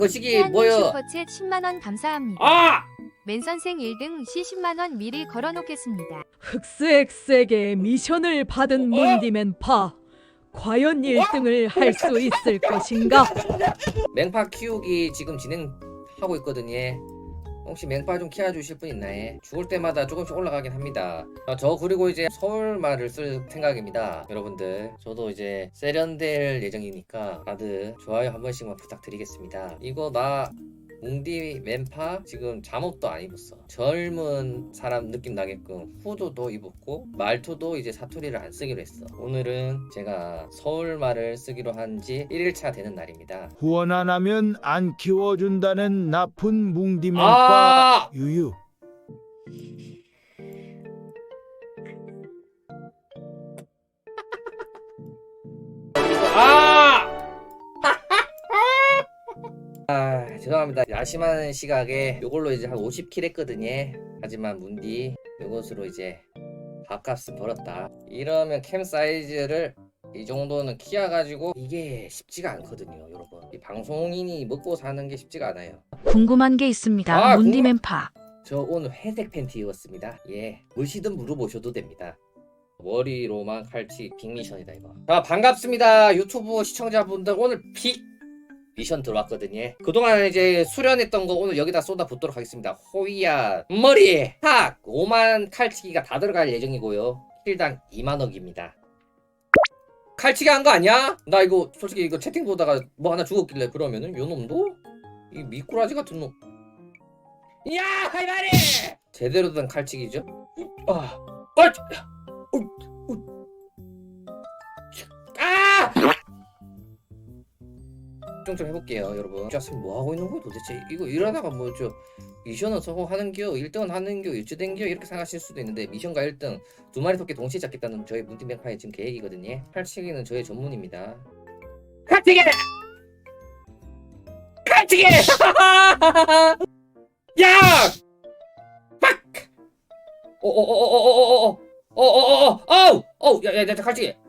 거시기 태양님 뭐요? 슈퍼챗 10만원 감사합니다. 아! 맨선생 1등 시 10만원 미리 걸어놓겠습니다. 흑스엑스에게 미션을 받은 어? 문디맨 파 과연 1등을 할 수 있을 것인가? 맹파 키우기 지금 진행하고 있거든요. 혹시 맹파 좀 키워주실 분 있나요? 죽을 때마다 조금씩 올라가긴 합니다. 어, 저 그리고 이제 서울말을 쓸 생각입니다. 여러분들 저도 이제 세련될 예정이니까 다들 좋아요 한 번씩만 부탁드리겠습니다. 이거 나 뭉디 맨파 지금 잠옷도 안 입었어. 젊은 사람 느낌 나게끔 후드도 입었고 말투도 이제 사투리를 안 쓰기로 했어. 오늘은 제가 서울말을 쓰기로 한 지 1일차 되는 날입니다. 후원 안 하면 안 키워준다는 나쁜 뭉디 맨파 아! 유유 죄송합니다 야심한 시각에 요걸로 이제 한 50킬 했거든요 하지만 문디 요것으로 이제 밥값은 벌었다 이러면 캠 사이즈를 이 정도는 키워 가지고 이게 쉽지가 않거든요 여러분 이 방송인이 먹고 사는 게 쉽지가 않아요 궁금한 게 있습니다. 아, 문디맨파. 저 오늘 회색 팬티 입었습니다. 예, 무시든 물어보셔도 됩니다. 머리로만 칼치 빅 미션이다 이거. 자 반갑습니다 유튜브 시청자분들 오늘 빅 미션 들어왔거든요. 그동안 이제 수련했던 거 오늘 여기다 쏟아 붓도록 하겠습니다. 호이야 머리 탁 5만 칼치기가 다 들어갈 예정이고요. 킬당 2만억입니다. 칼치기 한 거 아니야? 나 이거 솔직히 이거 채팅 보다가 뭐 하나 죽었길래 그러면은 요 놈도 이 미꾸라지 같은 놈. 야, 할머니! 제대로 된 칼치기죠? 아, 어, 어, 어, 좀좀 해볼게요, 여러분. 자스민 뭐 하고 있는 거야 도대체? 이거 이러다가 뭐 저 미션은 성공하는겨, 1등은 하는겨, 유치된겨 이렇게 생각하실 수도 있는데 미션과 1등 두 마리 토끼 동시에 잡겠다는 저희 문팀뱅파의 지금 계획이거든요. 칼치기는 저의 전문입니다. 칼치기! 칼치기! 야! 빡! 어,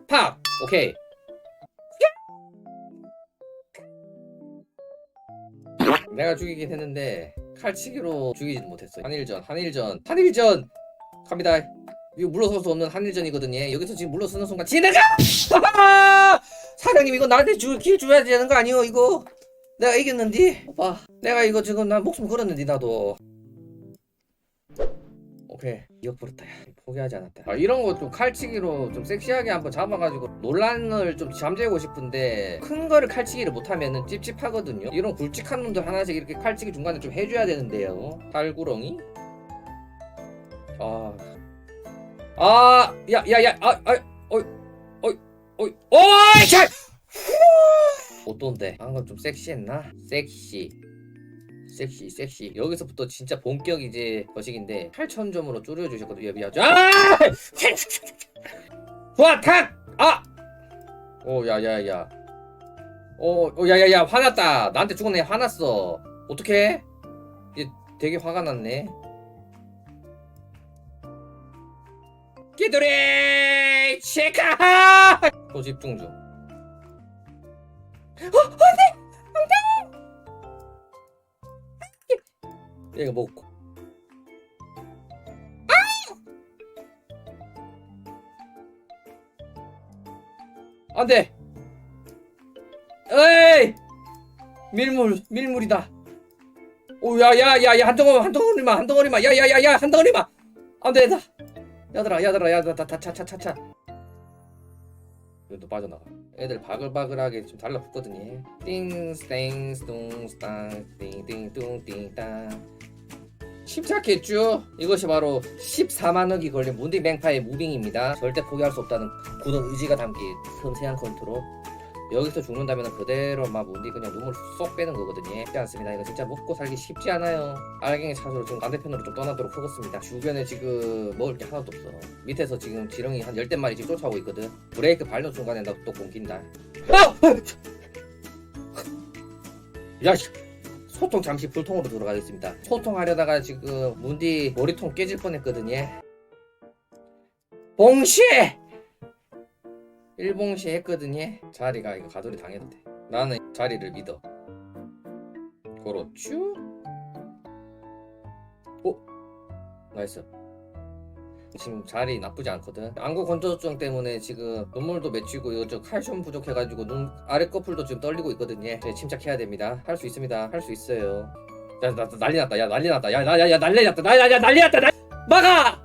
팍 오케이 내가 죽이긴 했는데 칼치기로 죽이진 못했어 한일전 한일전 한일전! 갑니다. 이거 물러설 수 없는 한일전이거든요. 여기서 지금 물러서는 순간 지나가 사장님 이거 나한테 줄, 길 줘야 되는 거 아니요 이거? 내가 이겼는디? 오빠 내가 이거 지금 나 목숨 걸었는디 나도 오케이 이어버렸다 야 포기하지 않았다 아, 이런 거 좀 칼치기로 좀 섹시하게 한번 잡아가지고 논란을 좀 잠재우고 싶은데 큰 거를 칼치기를 못하면은 찝찝하거든요 이런 굵직한 놈들 하나씩 이렇게 칼치기 중간에 좀 해줘야 되는데요 달구렁이 아 아, 야, 야, 야, 아, 아, 어이, 어이, 어이, 어이, 잘! 어떤데? 방금 좀 섹시했나? 섹시. 섹시, 섹시. 여기서부터 진짜 본격 이제 거식인데 8,000점으로 줄여주셨거든요. 미안하죠. 아! 좋아, 탁! 아! 오, 야, 야, 야. 오, 오, 야, 야, 야, 화났다. 나한테 애 화났어. 어떡해? 얘 되게 화가 났네. 기도리 체카 또 집중 중. 어, 안돼, 얘가 먹고. 아! 안돼. 에이, 밀물, 밀물이다. 오, 야, 야, 야, 야, 한 덩어리, 한 덩어리만, 한 덩어리만, 야, 야, 야, 야, 한 덩어리만. 안 돼, 나. 야들아 야들아 야들아 다차차차차 이것도 빠져나가 애들 바글바글하게 좀 달라붙거든요 띵스땡스뚱스 땅 띵띵 뚱띵땅 침착했죠? 이것이 바로 14만억이 걸린 문디 맹파의 무빙입니다. 절대 포기할 수 없다는 굳은 의지가 담긴 섬세한 컨트롤. 여기서 죽는다면 그대로 막 문디 그냥 눈물 쏙 빼는 거거든요. 쉽지 않습니다. 이거 진짜 먹고 살기 쉽지 않아요. 알갱이 차소로 지금 반대편으로 좀 떠나도록 하겠습니다. 주변에 지금 먹을 게 하나도 없어. 밑에서 지금 지렁이 한 열댓 마리 지금 쫓아오고 있거든. 브레이크 밟는 순간에 나 또 공긴다 아! 야 씨. 소통 잠시 불통으로 들어가겠습니다. 소통하려다가 지금 문디 머리통 깨질 뻔했거든요. 봉시 일봉시 했거든요. 자리가 이거 가돌이 돼. 나는 자리를 믿어. 그렇죠 오! 나이스 지금 자리 나쁘지 않거든. 안구 건조증 때문에 지금 눈물도 맺히고 이거 저 칼슘 부족해가지고 눈 아래 커플도 지금 떨리고 있거든요. 네, 침착해야 됩니다. 할 수 있습니다. 할 수 있어요. 야 나, 나, 난리 났다. 야 난리 났다. 야야야 난리 났다. 나야 난리 났다. 나... 막아!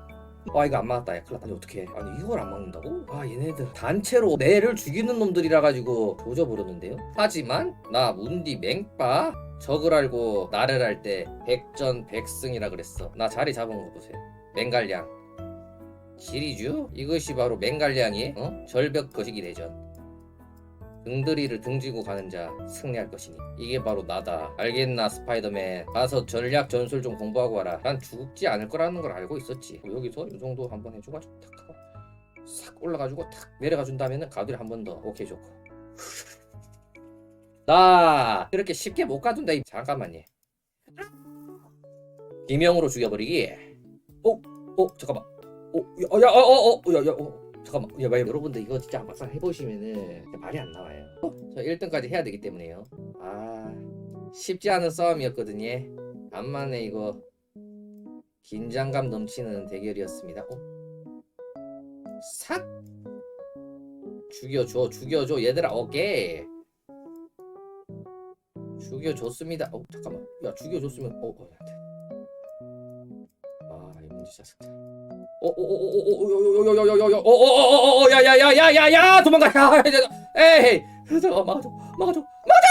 아 이거 안 막았다. 야 큰일 났다. 어떡해. 아니 이걸 안 막는다고? 아 얘네들 단체로 내를 죽이는 놈들이라 가지고 조져버렸는데요? 하지만 나 문디 맹빠? 적을 알고 나를 할 때 백전백승이라 그랬어. 나 자리 잡은 거 보세요. 맹갈량 시리즈? 이것이 바로 맹갈량이 어? 절벽 거시기 대전. 등들이를 등지고 가는 자 승리할 것이니. 이게 바로 나다. 알겠나 스파이더맨? 가서 전략 전술 좀 공부하고 와라. 난 죽지 않을 거라는 걸 알고 있었지. 여기서 이 정도 한번 해줘가지고 탁 하고 싹 올라가지고 탁 내려가 준다면은 가드를 한 번 더. 오케이 좋고. 나 이렇게 쉽게 못 가둔다 이. 잠깐만요. 비명으로 죽여버리기. 어? 어? 잠깐만 어? 야, 어, 어, 어, 야, 야, 어. 잠깐만, 야, 야, 여러분들 이거 진짜 막상 해보시면은 말이 안 나와요. 어? 저 1등까지 해야 되기 때문에요. 아, 쉽지 않은 싸움이었거든요. 간만에 이거 긴장감 넘치는 대결이었습니다. 어? 삭 죽여줘, 죽여줘, 얘들아, 오케이. 죽여줬습니다. 어, 잠깐만, 야, 죽여줬으면, 어, 어, 야, 돼. 아, 이 문제 자식. 오오오오오오오오오오오오오오오야야야야야야 도망가 야 에이 잠깐 막아줘 막아줘 막아줘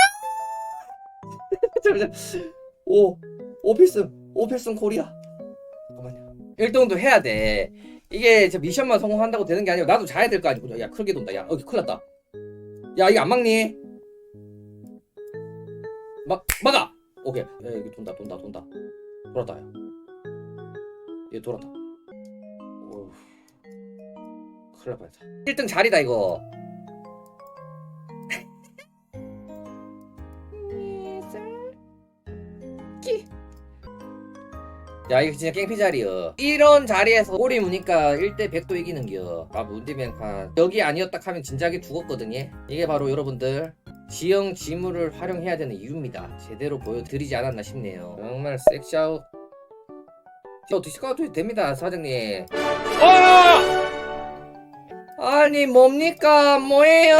오 오필승 오필승 코리아 잠깐만요 1등도 해야 돼 이게 저 미션만 성공한다고 되는 게 아니고 나도 자야 될 거 아니고 야 크게 돈다 야 여기 큰일 났다 야 이거 안 막니 막 막아 오케이 야 여기 돈다 돈다 돈다 돌았다 얘 돌았다 큰일 날 뻔했다 1등 자리다 이거. 끼. 야 이거 진짜 깽피 자리여. 이런 자리에서 꼬리 무니까 1대 100도 이기는겨. 아 문디맨판 여기 아니었다 하면 진작에 죽었거든요. 이게 바로 여러분들 지형 지물을 활용해야 되는 이유입니다. 제대로 보여드리지 않았나 싶네요. 정말 섹시하고. 저 디스카운트 됩니다 사장님. 어! 아니 뭡니까? 뭐예요?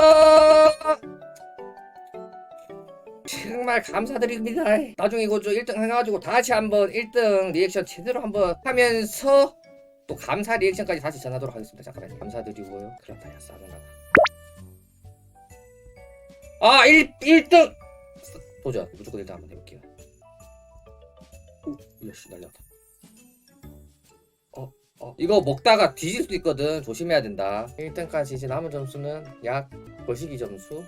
정말 감사드립니다. 나중에 이거 저 1등 해가지고 다시 한번 1등 리액션 제대로 한번 하면서 또 감사 리액션까지 다시 전하도록 하겠습니다. 잠깐만요. 감사드리고요. 그렇다 야 싸늘하다. 아 1, 1등! 도전. 무조건 1등 한번 해볼게요. 오 야씨 날렸다 어, 이거 먹다가 뒤질 수도 있거든. 조심해야 된다. 1등까지 이제 남은 점수는 약 거시기 점수.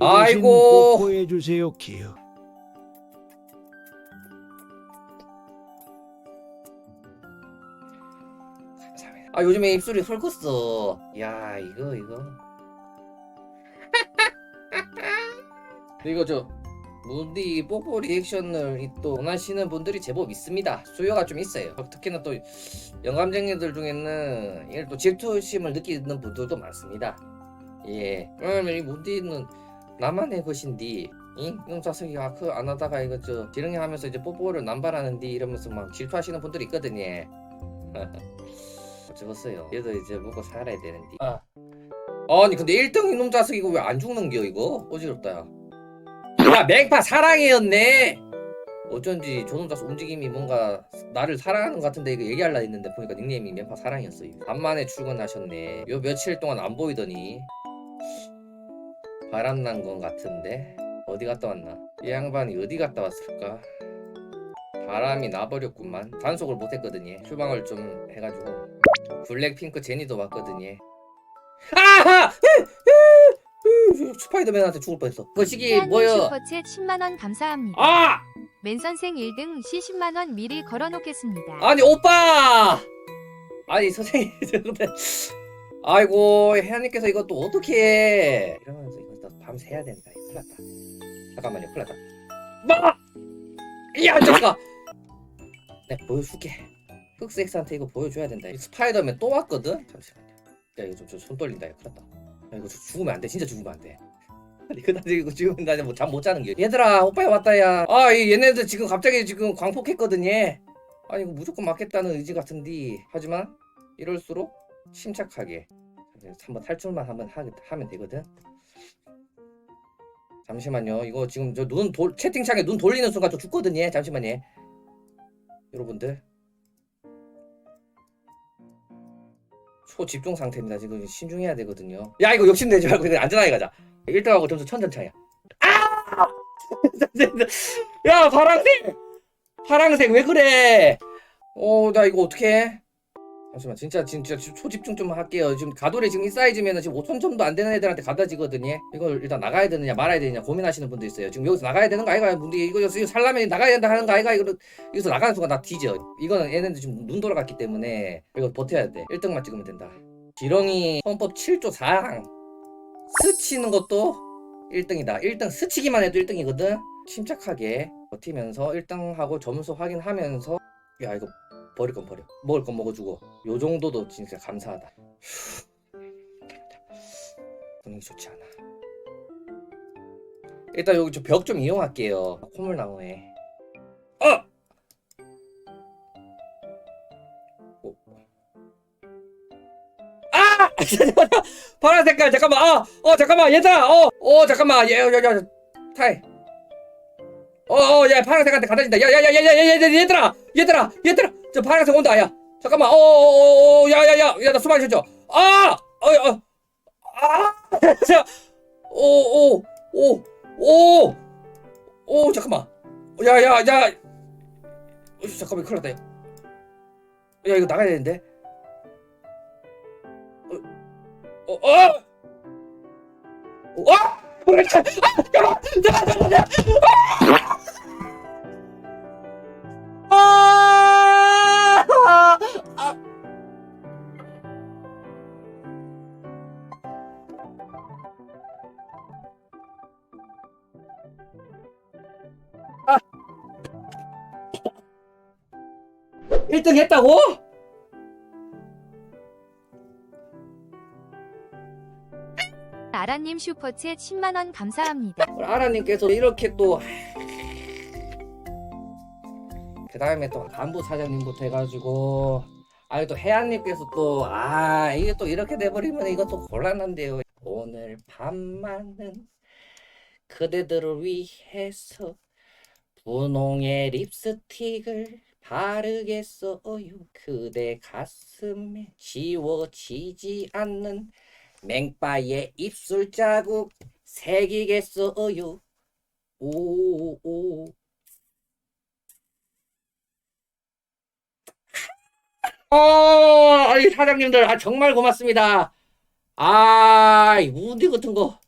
아이고. 뽀뽀해 주세요. 감사합니다. 아 요즘에 입술이 헐컸어. 야 이거 이거. 이거 저 무디 뽀뽀 리액션을 이또 원하시는 분들이 제법 있습니다. 수요가 좀 있어요. 특히나 또 영감쟁이들 중에는 이걸 또 질투심을 느끼는 분들도 많습니다. 예. 왜냐면 이 무디는 나만의 것인디. 잉? 이놈 자석이가 그 안 하다가 이거 저 지렁이 하면서 이제 뽀뽀를 남발하는디 이러면서 막 질투하시는 분들이 있거든요. 어쩌겠어요. 얘도 이제 먹고 살아야 되는데. 아. 아니 근데 1등 이놈 자석 이거 왜 안 죽는겨 이거? 어지럽다 야. 야 맹파 사랑이었네. 어쩐지 저놈 자석 움직임이 뭔가 나를 사랑하는 것 같은데 이거 얘기할라 했는데 보니까 닉네임이 맹파 사랑이었어요. 간만에 출근하셨네. 요 며칠 동안 안 보이더니 바람난 건 같은데 어디 갔다 왔나? 이 양반이 어디 갔다 왔을까? 바람이 나버렸구만. 단속을 못했거든요. 휴방을 좀 해가지고 블랙핑크 제니도 왔거든요. 아하! 스파이더맨한테 죽을 뻔했어. 그 시기 태양님 뭐여? 슈퍼챗 10만원 감사합니다. 아! 맨선생 1등 시 10만원 미리 걸어놓겠습니다. 아니 오빠! 아니 선생님 근데 아이고 혜연님께서 이거 또 어떻게 해? 이러면서 이거 또 밤새 해야 된다. 이거 큰일 났다. 잠깐만요, 큰일 났다. 막! 야 잠깐! 내가 보여줄게. 흑스엑스한테 이거 보여줘야 된다. 이 스파이더맨 또 왔거든? 잠시만요. 야 이거 좀손 떨린다. 이거 큰일 났다. 야 이거 저 죽으면 안 돼. 진짜 죽으면 안 돼. 그다지 이거 지금 나잠 못 자는 게. 얘들아 오빠야 왔다 야. 아 이 얘네들 지금 갑자기 지금 광폭했거든 얘. 아니 이거 무조건 맞겠다는 의지 같은데 하지만 이럴수록 침착하게 한번 탈출만 한번 하, 하면 되거든. 잠시만요. 이거 지금 저 눈 채팅창에 눈 돌리는 순간 저 죽거든 얘. 잠시만요. 여러분들 초집중 상태입니다. 지금 신중해야 되거든요. 야 이거 욕심내지 말고 그냥 안전하게 가자. 1등하고 점수 천점 차이야. 아! 야 파랑색! 파랑색 왜 그래? 어 나 이거 어떻게? 잠시만 진짜 진짜 초집중 좀 할게요. 지금 가돌이 지금 이 사이즈면은 지금 5천 점도 안 되는 애들한테 갖다 지거든요. 이걸 일단 나가야 되느냐 말아야 되느냐 고민하시는 분도 있어요. 지금 여기서 나가야 되는 거 아이가? 근데 이거 여기서 살라면 나가야 된다 하는 거 아이가? 이거 여기서 나가는 순간 나 뒤져. 이거는 얘네들 지금 눈 돌아갔기 때문에 이거 버텨야 돼. 1등만 찍으면 된다. 기렁이 헌법 7조 4항 스치는 것도 1등이다. 1등 스치기만 해도 1등이거든. 침착하게 버티면서 1등하고 점수 확인하면서 야 이거 버릴 건 버려. 먹을 건 먹어주고 요 정도도 진짜 감사하다. 분위기 좋지 않아. 일단 여기 저 벽 좀 이용할게요. 콧물 나오네. 어! 어. 아! 파란 색깔 잠깐만. 어, 어 잠깐만 얘들아. 어, 어 잠깐만. 얘, 야, 야, 야, 타이. 어, 어, 야 파란색한테 가다진다. 야, 야, 야, 야, 야, 야, 야, 얘들아, 얘들아, 얘들아. 저 파란색 온다. 야, 잠깐만. 어, 어, 어, 어, 야, 야, 야, 야, 나 수만 쉬죠. 아, 어, 어, 아, 자, 오, 오, 오, 오, 오, 잠깐만. 야, 야, 야. 어, 잠깐만, 큰일 났다. 야, 야 이거 나가야 되는데. 어, 어, 어, 어, 아! 그렇지. 아, 잠깐만, 잠깐만, 잠깐만. 아! 1등 했다고? 아라님 슈퍼챗 10만원 감사합니다. 우리 아라님께서 이렇게 또 그 다음에 또 간부 사장님부터 해가지고 아니 또 혜안님께서 또 아 이게 또 이렇게 돼버리면 이것도 곤란한데요 오늘 밤만은 그대들을 위해서 분홍의 립스틱을 바르겠어요. 그대 가슴에 지워지지 않는 맹바의 입술 자국 새기겠어요. 오오. 어, 아이 사장님들 아, 정말 고맙습니다. 아, 이 무디 같은 거